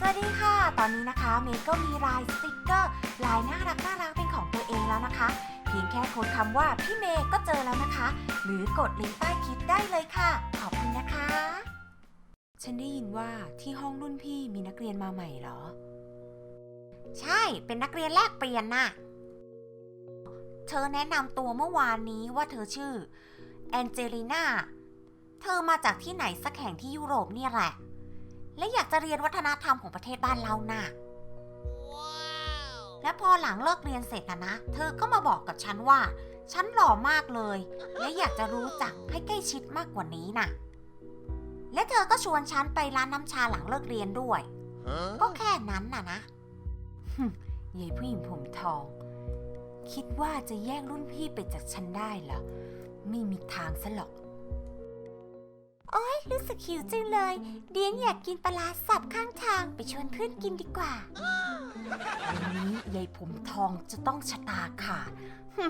สวัสดีค่ะ ตอนนี้นะคะเมย์ก็มีลายสติกเกอร์ลายน่ารักน่ารักเป็นของตัวเองแล้วนะคะ เพียงแค่ค้นคำว่าพี่เมย์ก็เจอแล้วนะคะ หรือกดลิงก์ใต้คลิปได้เลยค่ะ ขอบคุณนะคะ ฉันได้ยินว่าที่ห้องรุ่นพี่มีนักเรียนมาใหม่เหรอ ใช่เป็นนักเรียนแลกเปลี่ยนน่ะ เธอแนะนำตัวเมื่อวานนี้ว่าเธอชื่อแอนเจลิน่า เธอมาจากที่ไหนสักแห่งที่ยุโรปเนี่ยแหละ และอยากจะเรียนวัฒนธรรมของประเทศบ้านเราน่ะ และพอหลังเลิกเรียนเสร็จนะนะ เธอก็มาบอกกับฉันว่า ฉันหล่อมากเลย และอยากจะรู้จักให้ใกล้ชิดมากกว่านี้น่ะ และเธอก็ชวนฉันไปร้านน้ำชาหลังเลิกเรียนด้วย ก็แค่นั้นน่ะนะหึยายผู้หญิงผมทอง คิดว่าจะแย่งรุ่นพี่ไปจากฉันได้เหรอ ไม่มีทางซะหรอก โอ๊ยรู้สึกหิวจังเลยเดียนอยากกินปลาร้าสับข้างทางไปชวนเพื่อนกินดีกว่า วันนี้ยายผมทองจะต้องชะตาขาดหึ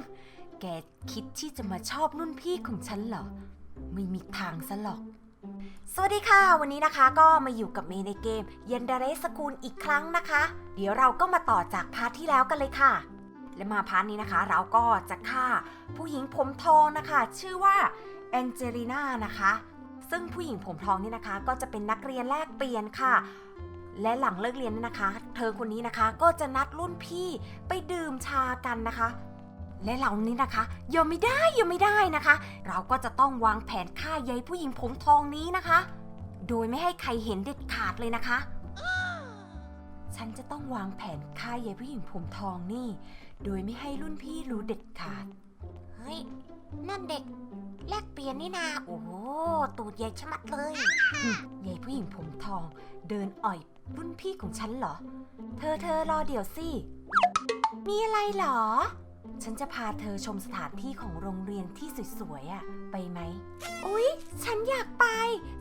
แกคิดที่จะมาชอบรุ่นพี่ของฉันเหรอ ไม่มีทางซะหรอก สวัสดีค่ะ วันนี้นะคะก็มาอยู่กับเมย์ในเกม เยนเดเรสกูลอีกครั้งนะคะ เดี๋ยวเราก็มาต่อจากพาร์ทที่แล้วกันเลยค่ะ และมาพาร์ทนี้นะคะ เราก็จะฆ่าผู้หญิงผมทองนะคะ ชื่อว่าแองเจลิน่านะคะ ซึ่งผู้หญิงผมทองนี่นะคะ ก็จะเป็นนักเรียนแลกเปลี่ยนค่ะ และหลังเลิกเรียนนี่นะคะ เธอคนนี้นะคะก็จะนัดรุ่นพี่ไปดื่มชากันนะคะ และเรานี้นะคะยอมไม่ได้ยอมไม่ได้นะคะ เราก็จะต้องวางแผนฆ่ายายผู้หญิงผมทองนี้นะคะ โดยไม่ให้ใครเห็นเด็ดขาดเลยนะคะ ฉันจะต้องวางแผนฆ่ายายผู้หญิงผมทองนี่ โดยไม่ให้รุ่นพี่รู้เด็ดขาดเฮ้ยนั่นเด็ก แลกเปลี่ยนนี่นา โอ้โห ตูดใหญ่ชะมัดเลยยายผู้หญิงผมทอง เดินอ่อยรุ่นพี่ของฉันเหรอ เธอเธอรอเดี๋ยวสิ มีอะไรเหรอ ฉันจะพาเธอชมสถานที่ของโรงเรียนที่สวยๆอะไปไหม อุ๊ย ฉันอยากไป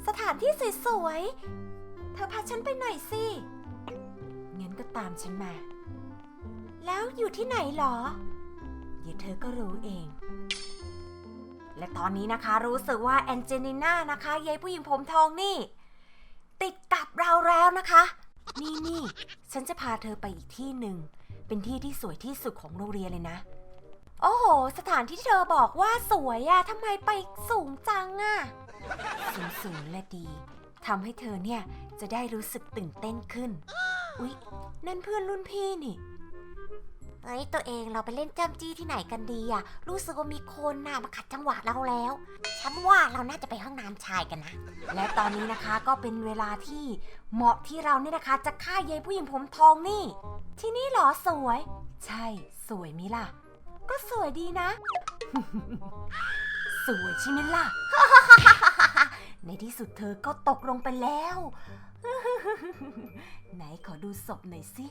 สถานที่สวยๆ เธอพาฉันไปหน่อยสิงั้นก็ตามฉันมา แล้วอยู่ที่ไหนเหรอ เดี๋ยวเธอก็รู้เอง และตอนนี้นะคะรู้สึกว่าแอนเจลิน่านะคะยายผู้หญิงผมทองนี่ ติดกับเราแล้วนะคะ นี่นี่ฉันจะพาเธอไปอีกที่หนึ่ง เป็นที่ที่สวยที่สุดของโรงเรียนเลยนะ โอ้โห สถานที่เธอบอกว่าสวยอะทำไมไปสูงจังอะสูงสูงและดีทำให้เธอเนี่ยจะได้รู้สึกตื่นเต้นขึ้น อุ๊ย นั่นเพื่อนรุ่นพี่นี่ เฮ้ยตัวเองเราไปเล่นจ้ำจี้ที่ไหนกันดีอะรู้สึกว่ามีคนน่ะมาขัดจังหวะเราแล้ว ฉันว่าเราน่าจะไปห้องน้ำชายกันนะ และตอนนี้นะคะก็เป็นเวลาที่เหมาะที่เราเนี่ยนะคะ จะฆ่ายายผู้หญิงผมทองนี่ ที่นี่เหรอสวย ใช่สวยมิล่ะ ก็สวยดีนะ สวยใช่ไหมล่ะ ในที่สุดเธอก็ตกลงไปแล้ว ไหนขอดูศพหน่อยสิ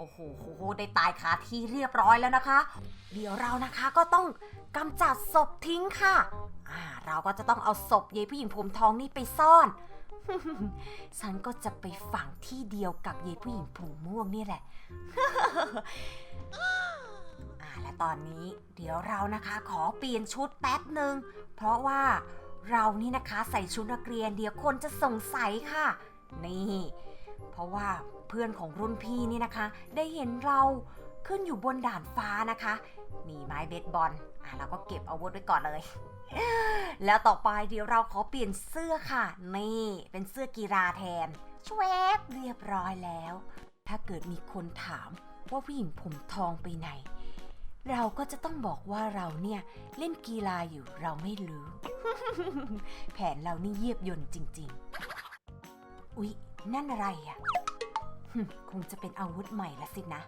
โอ้โหได้ตายคาที่เรียบร้อยแล้วนะคะ เดี๋ยวเรานะคะก็ต้องกำจัดศพทิ้งค่ะ อ่า เราก็จะต้องเอาศพยายผู้หญิงผมทองนี่ไปซ่อน ฉันก็จะไปฝังที่เดียวกับยายผู้หญิงผมม่วงนี่แหละอ่าและตอนนี้เดี๋ยวเรานะคะขอเปลี่ยนชุดแป๊บหนึ่งเพราะว่าเรานี่นะคะใส่ชุดนักเรียนเดี๋ยวคนจะสงสัยค่ะ นี่ เพราะว่า เพื่อนของรุ่นพี่นี่นะคะ ได้เห็นเราขึ้นอยู่บนด่านฟ้านะคะนี่ไม้เบสบอลอะเราก็เก็บอาวุธไว้ก่อนเลย แล้วต่อไปเดี๋ยวเราขอเปลี่ยนเสื้อค่ะ นี่เป็นเสื้อกีฬาแทนชวบเรียบร้อยแล้ว ถ้าเกิดมีคนถามว่าผู้หญิงผมทองไปไหน เราก็จะต้องบอกว่าเราเนี่ยเล่นกีฬาอยู่เราไม่รู้ แผนเรานี่เยียบยนต์จริง ๆ อุ๊ย นั่นอะไรอะ่ะ คงจะเป็นอาวุธใหม่ละสินะ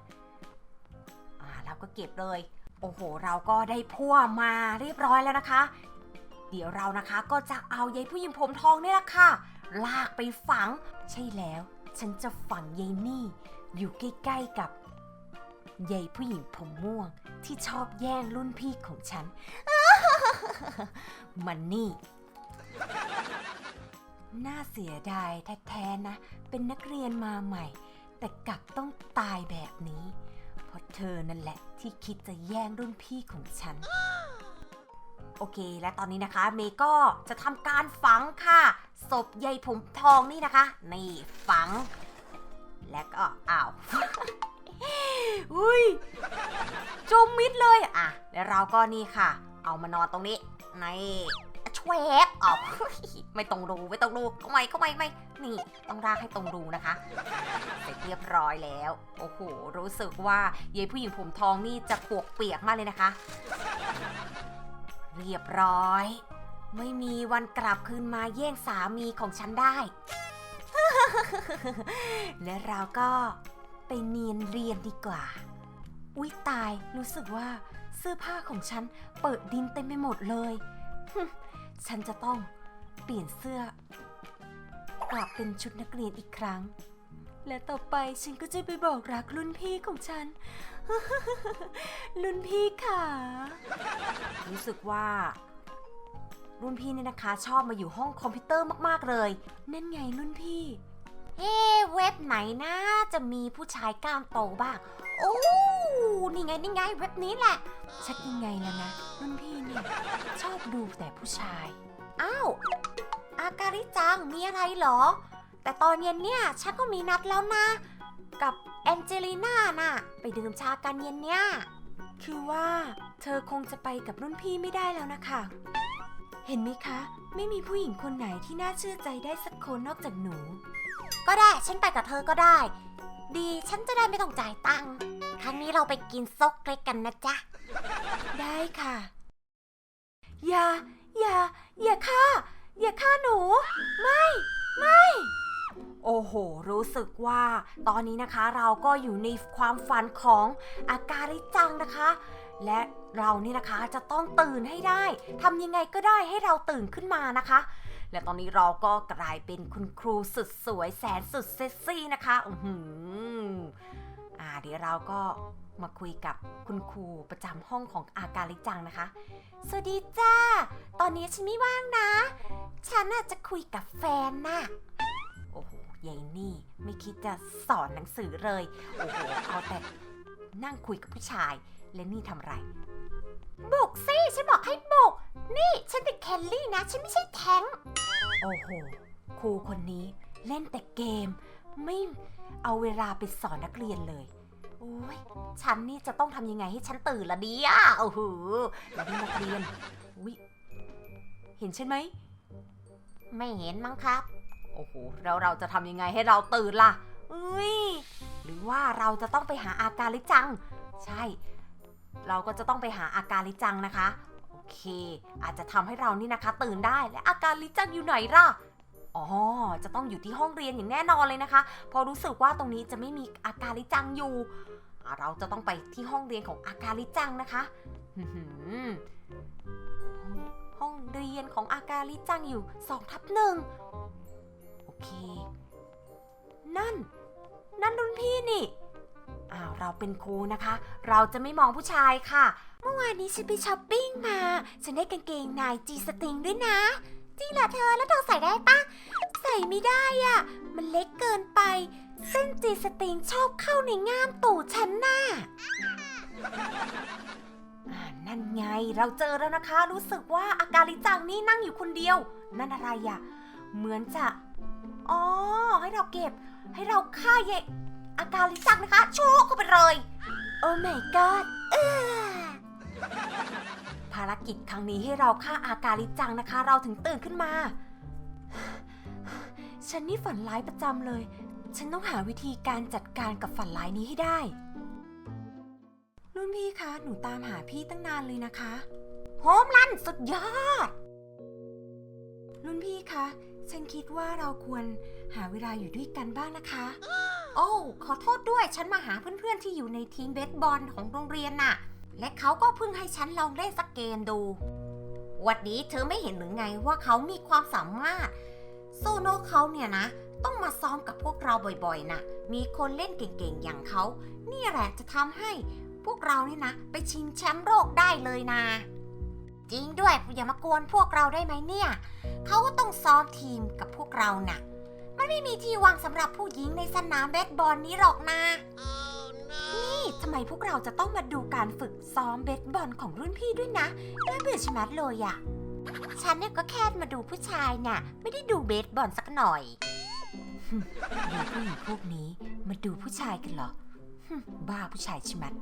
อ่าเราก็เก็บเลย โอ้โห เราก็ได้พั่วมาเรียบร้อยแล้วนะคะ เดี๋ยวเรานะคะก็จะเอายายผู้หญิงผมทองเนี่ยแหละค่ะ ลากไปฝัง ใช่แล้ว ฉันจะฝังยายนี่ อยู่ใกล้ๆกับยายผู้หญิงผมม่วงที่ชอบแย่งรุ่นพี่ของฉัน มันนี่ น่าเสียดายแท้ๆนะ เป็นนักเรียนมาใหม่ แต่กลับต้องตายแบบนี้ เพราะเธอนั่นแหละที่คิดจะแย่งรุ่นพี่ของฉัน โอเค และตอนนี้นะคะ เมย์ก็จะทำการฝังค่ะศพยายผมทองนี่นะคะ นี่ฝัง และก็อ้าว อุ้ยจมมิดเลยอะ แล้วเราก็นี่ค่ะ เอามานอนตรงนี้ใน ช่วอบออกไม่ต้องรูไม่ต้องรูเข้าไม่เข้าไม่ไม่นี่ต้องรากให้ตรงรูนะคะ เสร็จเรียบร้อยแล้ว โอ้โห รู้สึกว่ายายผู้หญิงผมทองนี่จะปวกเปียกมากเลยนะคะ เรียบร้อย ไม่มีวันกลับคืนมาแย่งสามีของฉันได้ และเราก็ไปเนียนเรียนดีกว่า อุ๊ยตายรู้สึกว่าเสื้อผ้าของฉันเปิดดินเต็มไปหมดเลย ฉันจะต้องเปลี่ยนเสื้อ กลับเป็นชุดนักเรียนอีกครั้ง และต่อไปฉันก็จะไปบอกรักรุ่นพี่ของฉัน รุ่นพี่ค่ะ รู้สึกว่า รุ่นพี่เนี่ยนะคะ ชอบมาอยู่ห้องคอมพิวเตอร์มากๆเลย นั่นไงรุ่นพี่ เอ๊ะเว็บไหนนะจะมีผู้ชายกล้ามโตบ้าง โอ้ นี่ไงนี่ไงเว็บนี้แหละ ชักยังไงแล้วนะรุ่นพี่เนี่ยชอบดูแต่ผู้ชาย อ้าว อาการิจังมีอะไรเหรอ แต่ตอนเย็นเนี่ยฉันก็มีนัดแล้วนะ กับแองเจลิน่าน่ะ ไปดื่มชากันเย็นเนี่ยคือว่าเธอคงจะไปกับรุ่นพี่ไม่ได้แล้วนะคะ เห็นไหมคะ ไม่มีผู้หญิงคนไหนที่น่าเชื่อใจได้สักคนนอกจากหนู ก็ได้ฉันไปกับเธอก็ได้ ดี ฉันจะได้ไม่ต้องจ่ายตังค์ ครั้งนี้เราไปกินซกเล็กกันนะจ๊ะ ได้ค่ะ อย่า อย่า อย่าฆ่า อย่าฆ่าหนู ไม่ ไม่ โอ้โห รู้สึกว่า ตอนนี้นะคะเราก็อยู่ในความฝันของอาการิจังนะคะ และเรานี่นะคะจะต้องตื่นให้ได้ทำยังไงก็ได้ให้เราตื่นขึ้นมานะคะ และตอนนี้เราก็กลายเป็นคุณครูสุดสวยแสนสุดเซ็กซี่นะคะอือหืออ่าเดี๋ยวเราก็มาคุยกับคุณครูประจำห้องของอาการิจังนะคะ สวัสดีจ้า ตอนนี้ฉันไม่ว่างนะ ฉันน่ะจะคุยกับแฟนน่ะ โอ้โหยายนี่ไม่คิดจะสอนหนังสือเลย โอ้โห เอาแต่นั่งคุยกับผู้ชาย และนี่ทำไร บุกสิ ฉันบอกให้บุก นี่ฉันเป็นแคลลี่นะ ฉันไม่ใช่แท้ง โอ้โห ครูคนนี้เล่นแต่เกม ไม่เอาเวลาไปสอนนักเรียนเลย โอ้ย ฉันนี่จะต้องทำยังไงให้ฉันตื่นละเนี่ยโอ้โหแล้วนี่นักเรียนอุ้ยเห็นใช่ไหม ไม่เห็นมั้งครับ โอ้โห แล้วเราจะทำยังไงให้เราตื่นล่ะอุ้ย หรือว่าเราจะต้องไปหาอาการลิจัง ใช่ เราก็จะต้องไปหาอาการลิจังนะคะ เค อาจจะทำให้เรานี่นะคะ ตื่นได้และอาการลิจังอยู่ไหนล่ะอ๋อ จะต้องอยู่ที่ห้องเรียนอย่างแน่นอนเลยนะคะ พอรู้สึกว่าตรงนี้จะไม่มีอาการลิจังอยู่ เราจะต้องไปที่ห้องเรียนของอาการลิจังนะคะห้องเรียนของอาการลิจังอยู่2ทับหนึ่งโอเค นั่น นั่นรุ่นพี่นี่อ้าวเราเป็นครูนะคะ เราจะไม่มองผู้ชายค่ะ เมื่อวานนี้ฉันไปช้อปปิ้งมา ฉันได้กางเกงในจีสติงด้วยนะ จริงเหรอเธอแล้วเธอใส่ได้ปะ ใส่ไม่ได้อะมันเล็กเกินไป เส้นจีสติงชอบเข้าในง่ามตูดฉันน่ะนั่นไงเราเจอแล้วนะคะ รู้สึกว่าอาการลิจังนี่นั่งอยู่คนเดียว นั่นอะไรอะเหมือนจะ อ๋อ ให้เราเก็บ ให้เราฆ่าเยอาการลิจังนะคะ โชกเข้าไปเลย โอ้ my god เออ ภารกิจครั้งนี้ให้เราฆ่าอาการลิจังนะคะ เราถึงตื่นขึ้นมา ฉันนี่ฝันร้ายประจำเลย ฉันต้องหาวิธีการจัดการกับฝันร้ายนี้ให้ได้ รุ่นพี่คะ หนูตามหาพี่ตั้งนานเลยนะคะ โฮมลันสุดยอด รุ่นพี่คะ ฉันคิดว่าเราควรหาเวลาอยู่ด้วยกันบ้างนะคะ โอ้ ขอโทษด้วย ฉันมาหาเพื่อนๆที่อยู่ในทีมเบสบอลของโรงเรียนน่ะ และเขาก็เพิ่งให้ฉันลองเล่นสักเกมดู วัดนี้เธอไม่เห็นหรือไงว่าเขามีความสามารถ โซโนเขาเนี่ยนะ ต้องมาซ้อมกับพวกเราบ่อยๆนะมีคนเล่นเก่งๆอย่างเขา นี่แหละจะทำให้พวกเราเนี่ยนะ ไปชิงแชมป์โลกได้เลยนะ จริงด้วยอย่ามากวนพวกเราได้ไหมเนี่ย เขาก็ต้องซ้อมทีมกับพวกเราน่ะ มันไม่มีที่วางสำหรับผู้หญิงในสนามเบสบอลนี้หรอกนะ นี่ทำไมพวกเราจะต้องมาดูการฝึกซ้อมเบสบอลของรุ่นพี่ด้วยนะน่าเบื่อชะมัดเลยอะฉันเนี่ยก็แค่มาดูผู้ชายน่ะ ไม่ได้ดูเบสบอลสักหน่อยเด็กผู้หญิงพวกนี้มาดูผู้ชายกันเหรอฮึ่มบ้าผู้ชายชิมัด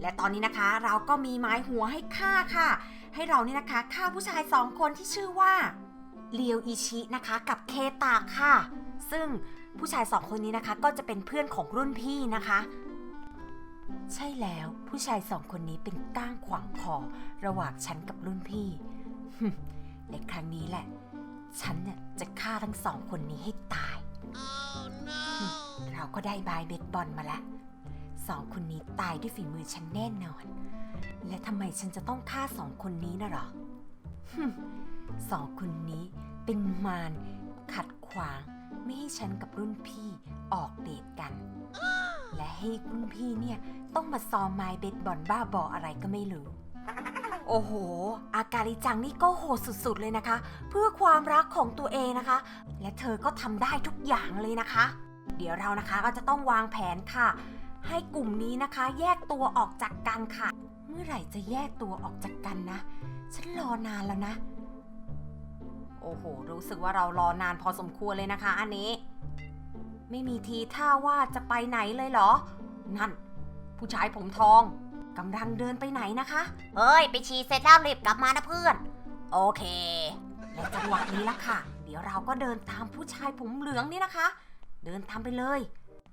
และตอนนี้นะคะ เราก็มีไม้หัวให้ฆ่าค่ะ ให้เรานี่นะคะฆ่าผู้ชายสองคนที่ชื่อว่าเลียวอิชินะคะ กับเคตาค่ะ ซึ่ง ผู้ชายสองคนนี้นะคะ ก็จะเป็นเพื่อนของรุ่นพี่นะคะ ใช่แล้วผู้ชายสองคนนี้เป็นก้างขวางคอระหว่างฉันกับรุ่นพี่ ในครั้งนี้แหละ ฉันเนี่ยจะฆ่าทั้งสองคนนี้ให้ตายหึเราก็ได้บายเบสบอลมาแล้วสองคนนี้ตายด้วยฝีมือฉันแน่นอน และทำไมฉันจะต้องฆ่าสองคนนี้นะหรอสองคนนี้เป็นมารขัดขวาง ไม่ให้ฉันกับรุ่นพี่ออกเดทกัน และให้รุ่นพี่เนี่ยต้องมาซ้อมไม้เบสบอลบ้าบออะไรก็ไม่รู้ โอ้โห อาการิจังนี่ก็โหดสุดๆเลยนะคะ เพื่อความรักของตัวเองนะคะ และเธอก็ทำได้ทุกอย่างเลยนะคะ เดี๋ยวเรานะคะก็จะต้องวางแผนค่ะ ให้กลุ่มนี้นะคะแยกตัวออกจากกันค่ะ เมื่อไหร่จะแยกตัวออกจากกันนะ ฉันรอนานแล้วนะ อ้โห รู้สึกว่าเรารอนานพอสมควรเลยนะคะ อันนี้ ไม่มีทีท่าว่าจะไปไหนเลยเหรอ นั่น ผู้ชายผมทองกำลังเดินไปไหนนะคะ เฮ้ย ไปฉี่เสร็จแล้วรีบกลับมานะเพื่อน โอเค และจังหวะนี้ละค่ะ เดี๋ยวเราก็เดินตามผู้ชายผมเหลืองนี่นะคะ เดินตามไปเลย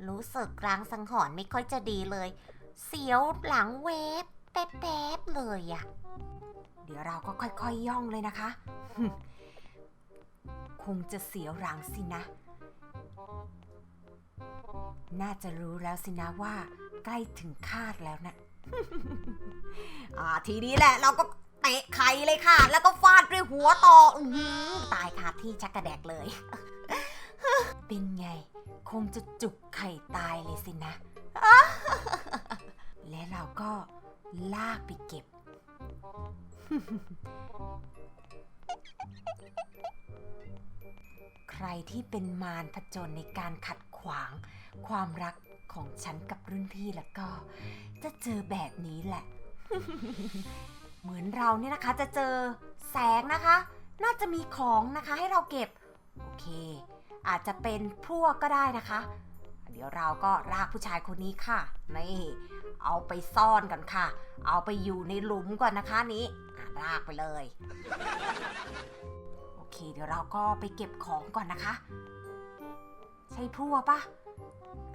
รู้สึกกลางสังหรณ์ไม่ค่อยจะดีเลย เสียวหลังเวฟแป๊บๆเลยอะเดี๋ยวเราก็ค่อยๆย่องเลยนะคะ คงจะเสียวหลังสินะ น่าจะรู้แล้วสินะว่า ใกล้ถึงคาดแล้วนะอ่าทีนี้แหละเราก็เตะไข่เลยค่ะ แล้วก็ฟาดด้วยหัวต่ออตายคาที่ชักกระแดกเลย เป็นไง คงจะจุกไข่ตายเลยสินะ และเราก็ลากไปเก็บ ใครที่เป็นมารผจญในการขัดขวาง ความรักของฉันกับรุ่นพี่แล้วก็ จะเจอแบบนี้แหละ เหมือนเราเนี่ยนะคะจะเจอแสงนะคะ น่าจะมีของนะคะให้เราเก็บ โอเค อาจจะเป็นพวกก็ได้นะคะ เดี๋ยวเราก็ลากผู้ชายคนนี้ค่ะนี่เอาไปซ่อนกันค่ะ เอาไปอยู่ในหลุมก่อนนะคะนี้ลากไปเลย เค เดี๋ยวเราก็ไปเก็บของก่อนนะคะ ใช่พั่วปะ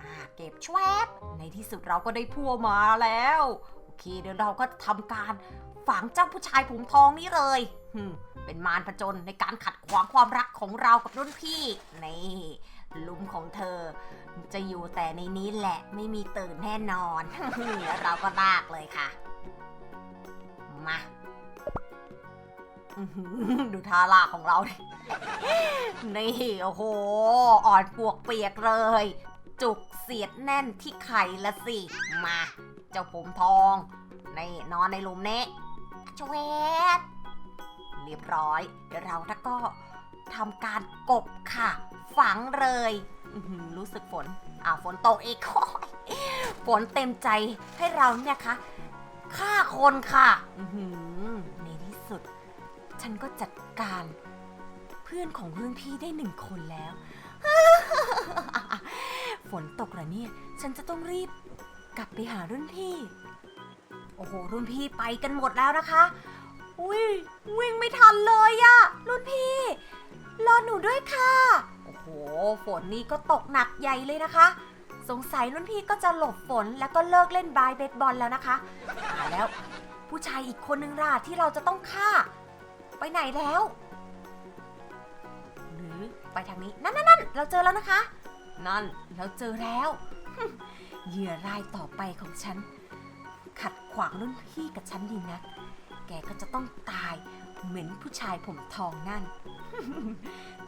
อ่าเก็บชวบในที่สุดเราก็ได้พั่วมาแล้ว โอเค เดี๋ยวเราก็ทำการฝังเจ้าผู้ชายผมทองนี่เลยเป็นมารผจญในการขัดขวางความรักของเรากับรุ่นพี่นี่ลุมของเธอ จะอยู่แต่ในนี้แหละไม่มีตื่นแน่นอน แล้วเราก็ลากเลยค่ะ มา อื้อหือดูท่าลากของเราดิ นี่โอ้โห อ่อนปวกเปียกเลย จุกเสียดแน่นที่ไข่ละสิ มา เจ้าผมทอง นี่นอนในหลุมนี้ชเวดเรียบร้อย เดี๋ยวเราถ้าก็ทำการกบค่ะ ฝังเลยอื้อหือรู้สึกฝน อ่าฝนตกอีกโอ้ยฝนเต็มใจให้เราเนี่ยคะฆ่าคนค่ะ อื้อหือ ฉันก็จัดการเพื่อนของรุ่นพี่ได้หนึ่งคนแล้ว ฝนตกเหรอเนี่ย ฉันจะต้องรีบกลับไปหารุ่นพี่ โอ้โห รุ่นพี่ไปกันหมดแล้วนะคะ อุ้ยวิ่งไม่ทันเลยอะรุ่นพี่ รอหนูด้วยค่ะ โอ้โห ฝนนี่ก็ตกหนักใหญ่เลยนะคะ สงสัยรุ่นพี่ก็จะหลบฝนแล้วก็เลิกเล่นบายเบสบอลแล้วนะคะอ่าแล้ว ผู้ชายอีกคนนึงล่ะที่เราจะต้องฆ่า ไปไหนแล้ว หรือไปทางนี้ นั่นนั่นนั่นเราเจอแล้วนะคะ นั่นเราเจอแล้ว เหยื่อรายต่อไปของฉัน ขัดขวางรุ่นพี่กับฉันดีนะแกก็จะต้องตายเหมือนผู้ชายผมทองนั่น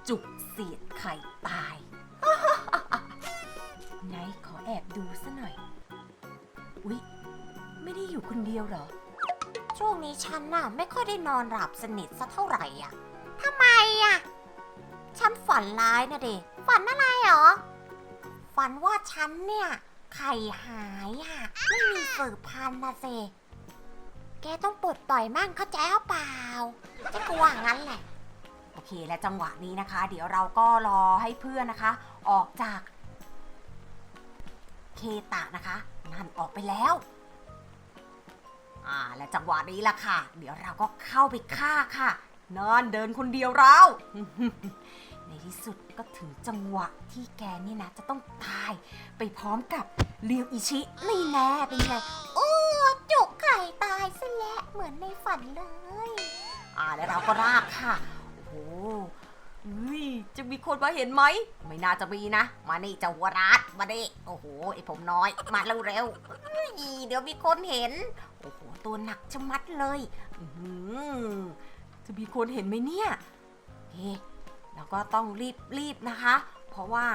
จุกเสียดไข่ตาย ไหนขอแอบดูซะหน่อย อุ๊ย ไม่ได้อยู่คนเดียวหรอ นี้ฉันน่ะไม่ค่อยได้นอนหลับสนิทสักเท่าไหร่อะทำไมอะ ฉันฝันร้ายนะเด็ฝันอะไรหรอ ฝันว่าฉันเนี่ย ไข่หายอะ ไม่มีสืบพันธุ์นะเซแกต้องปลดปล่อยมั่งเข้าใจหรือเปล่าจะกว่างั้นแหละ โอเคและจังหวะนี้นะคะ เดี๋ยวเราก็รอให้เพื่อนนะคะ ออกจาก เคตะนะคะนั่นออกไปแล้ว อ่าและจังหวะนี้ล่ะค่ะ เดี๋ยวเราก็เข้าไปฆ่าค่ะนอนเดินคนเดียวเรา ในที่สุดก็ถึงจังหวะที่แกนี่นะ จะต้องตายไปพร้อมกับเรียวอิชินี่แน่เป็นไงโอ้จุกไข่ตายซะแล้วเหมือนในฝันเลย อ่าแล้วเราก็รากค่ะ โอ้โห อุ้ยจะมีคนมาเห็นไหม ไม่น่าจะมีนะ มานี่เจ้าหัวรัดมาดิโอ้โหไอผมน้อย มาเร็วๆเฮ้ยเดี๋ยวมีคนเห็น โอ้โหตัวหนักชะมัดเลยอื้อหือจะมีคนเห็นไหมเนี่ยเฮ้แล้วก็ต้องรีบรีบนะคะ เพราะว่า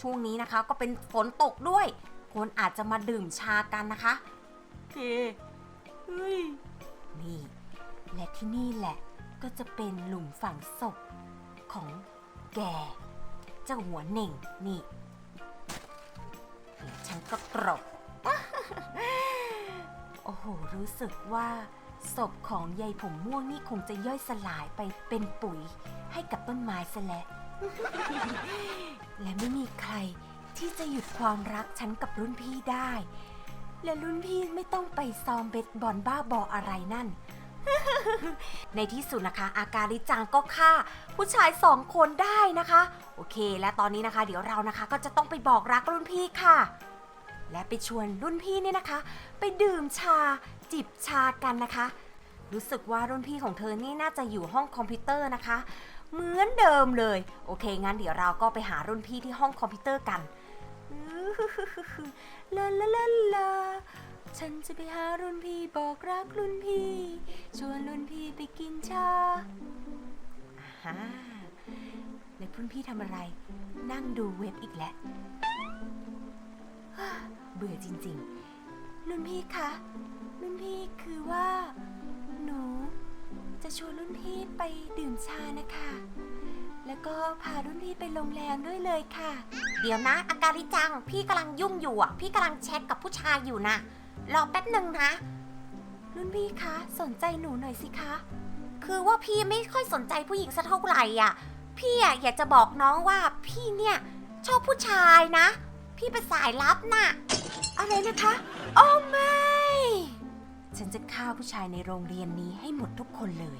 ช่วงนี้นะคะก็เป็นฝนตกด้วย คนอาจจะมาดื่มชากันนะคะโอเคเฮ้ยนี่ และที่นี่แหละก็จะเป็นหลุมฝังศพ ของแก เจ้าหัวเหน่งนี่ฉันก็กรบโอ้โห รู้สึกว่าศพของยายผมม่วงนี่คงจะย่อยสลายไปเป็นปุ๋ยให้กับต้นไม้ซะแล้ว และไม่มีใครที่จะหยุดความรักฉันกับรุ่นพี่ได้ และรุ่นพี่ไม่ต้องไปซ้อมเบสบอลบ้าบออะไรนั่น ในที่สุดนะคะ อาการิจังก็ฆ่า ผู้ชายสองคนได้นะคะ โอเค และตอนนี้นะคะ เดี๋ยวเรานะคะก็จะต้องไปบอกรักรุ่นพี่ค่ะ และไปชวนรุ่นพี่เนี่ยนะคะ ไปดื่มชาจิบชากันนะคะ รู้สึกว่ารุ่นพี่ของเธอนี่น่าจะอยู่ห้องคอมพิวเตอร์นะคะ เหมือนเดิมเลย โอเค งั้นเดี๋ยวเราก็ไปหารุ่นพี่ที่ห้องคอมพิวเตอร์กันลาลาลาลา ฉันจะไปหารุ่นพี่บอกรักรุ่นพี่ ชวนรุ่นพี่ไปกินชาอ่าฮะแล้วรุ่นพี่ทำอะไร นั่งดูเว็บอีกแล้วฮ่าเบื่อจริงๆ รุ่นพี่คะรุ่นพี่คือว่า หนู จะชวนรุ่นพี่ไปดื่มชานะคะ แล้วก็พารุ่นพี่ไปโรงแรมด้วยเลยค่ะ เดี๋ยวนะอาการิจัง พี่กำลังยุ่งอยู่อะ พี่กำลังแชทกับผู้ชายอยู่นะ รอแป๊บหนึ่งนะ รุ่นพี่คะ สนใจหนูหน่อยสิคะ คือว่าพี่ไม่ค่อยสนใจผู้หญิงสักเท่าไหร่อะ พี่อะอยากจะบอกน้องว่าพี่เนี่ย ชอบผู้ชายนะ พี่เป็นสายลับน่ะ อะไรนะคะ โอ้ไม่ ฉันจะฆ่าผู้ชายในโรงเรียนนี้ให้หมดทุกคนเลย